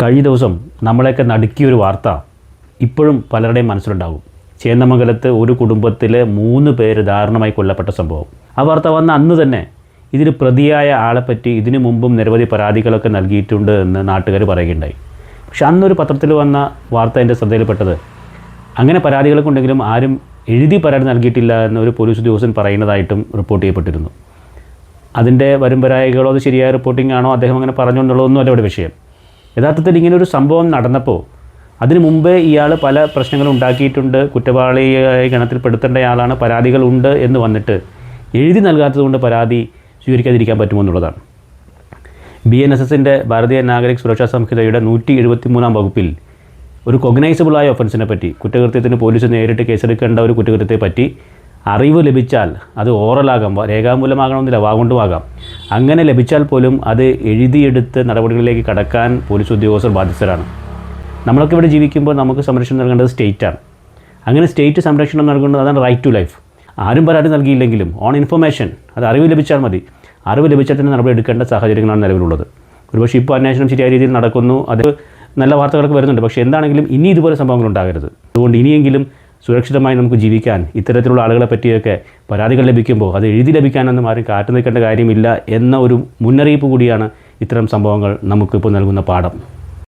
കഴിഞ്ഞ ദിവസം നമ്മളെയൊക്കെ നടുക്കിയൊരു വാർത്ത ഇപ്പോഴും പലരുടെയും മനസ്സിലുണ്ടാകും. ചേന്നമംഗലത്ത് ഒരു കുടുംബത്തിലെ മൂന്ന് പേര് ദാരുണമായി കൊല്ലപ്പെട്ട സംഭവം. ആ വാർത്ത വന്ന അന്ന് തന്നെ ഇതിന് പ്രതിയായ ആളെപ്പറ്റി ഇതിനു മുമ്പും നിരവധി പരാതികളൊക്കെ നൽകിയിട്ടുണ്ട് എന്ന് നാട്ടുകാർ പറയുകയുണ്ടായി. പക്ഷെ അന്നൊരു പത്രത്തിൽ വന്ന വാർത്ത എന്റെ ശ്രദ്ധയിൽപ്പെട്ടത് അങ്ങനെ പരാതികളൊക്കെ ഉണ്ടെങ്കിലും ആരും എഴുതി പരാതി നൽകിയിട്ടില്ല എന്ന് ഒരു പോലീസ് ഉദ്യോഗസ്ഥൻ പറയുന്നതായിട്ടും റിപ്പോർട്ട് ചെയ്യപ്പെട്ടിരുന്നു. അതിന്റെ വരുംപരായികളോ അത് ശരിയായ റിപ്പോർട്ടിംഗ് ആണോ അദ്ദേഹം അങ്ങനെ പറഞ്ഞു എന്നുള്ളതൊന്നും അല്ല ഇവിടെ വിഷയം. യഥാർത്ഥത്തിൽ ഇങ്ങനൊരു സംഭവം നടന്നപ്പോൾ അതിനു മുമ്പേ ഇയാൾ പല പ്രശ്നങ്ങളും ഉണ്ടാക്കിയിട്ടുണ്ട്. കുറ്റവാളിയായി ഗണത്തിൽപ്പെടുത്തേണ്ടയാളാണ് പരാതികളുണ്ട് എന്ന് വന്നിട്ട് എഴുതി നൽകാത്തതുകൊണ്ട് പരാതി സ്വീകരിക്കാതിരിക്കാൻ പറ്റുമെന്നുള്ളതാണ് ബി എൻ എസ് എസിന്റെ ഭാരതീയ നാഗരിക് സുരക്ഷാ സംഹിതയുടെ നൂറ്റി എഴുപത്തി മൂന്നാം വകുപ്പിൽ ഒരു കൊഗ്നൈസബിളായ ഒഫൻസിനെ പറ്റി കുറ്റകൃത്യത്തിന് പോലീസ് നേരിട്ട് കേസെടുക്കേണ്ട ഒരു കുറ്റകൃത്യത്തെ പറ്റി അറിവ് ലഭിച്ചാൽ അത് ഓറലാകാം രേഖാമൂലമാകണമെന്നില്ല വാഗൊണ്ടുമാകാം. അങ്ങനെ ലഭിച്ചാൽ പോലും അത് എഴുതിയെടുത്ത് നടപടികളിലേക്ക് കടക്കാൻ പോലീസ് ഉദ്യോഗസ്ഥർ ബാധ്യസ്ഥരാണ്. നമ്മളൊക്കെ ഇവിടെ ജീവിക്കുമ്പോൾ നമുക്ക് സംരക്ഷണം നൽകേണ്ടത് സ്റ്റേറ്റാണ്. അങ്ങനെ സ്റ്റേറ്റ് സംരക്ഷണം നൽകേണ്ടത് അതാണ് റൈറ്റ് ടു ലൈഫ് ആരും പരാതി നൽകിയില്ലെങ്കിലും ഓൺ ഇൻഫർമേഷൻ അത് അറിവ് ലഭിച്ചാൽ മതി. അറിവ് ലഭിച്ചാൽ തന്നെ നടപടി എടുക്കേണ്ട സാഹചര്യങ്ങളാണ് നിലവിലുള്ളത്. ഒരുപക്ഷെ ഇപ്പോൾ അന്വേഷണം ശരിയായ രീതിയിൽ നടക്കുന്നു അത് നല്ല വാർത്തകളൊക്കെ വരുന്നുണ്ട് പക്ഷേ എന്താണെങ്കിലും ഇനി ഇതുപോലെ സംഭവങ്ങൾ ഉണ്ടാകരുത്. അതുകൊണ്ട് ഇനിയെങ്കിലും സുരക്ഷിതമായി നമുക്ക് ജീവിക്കാൻ ഇത്തരത്തിലുള്ള ആളുകളെ പറ്റിയൊക്കെ പരാതികൾ ലഭിക്കുമ്പോൾ അത് എഴുതി ലഭിക്കാനൊന്നും ആരും കാത്തു നിൽക്കേണ്ട കാര്യമില്ല എന്ന ഒരു മുന്നറിയിപ്പ് കൂടിയാണ് ഇത്തരം സംഭവങ്ങൾ നമുക്കിപ്പോൾ നൽകുന്ന പാഠം.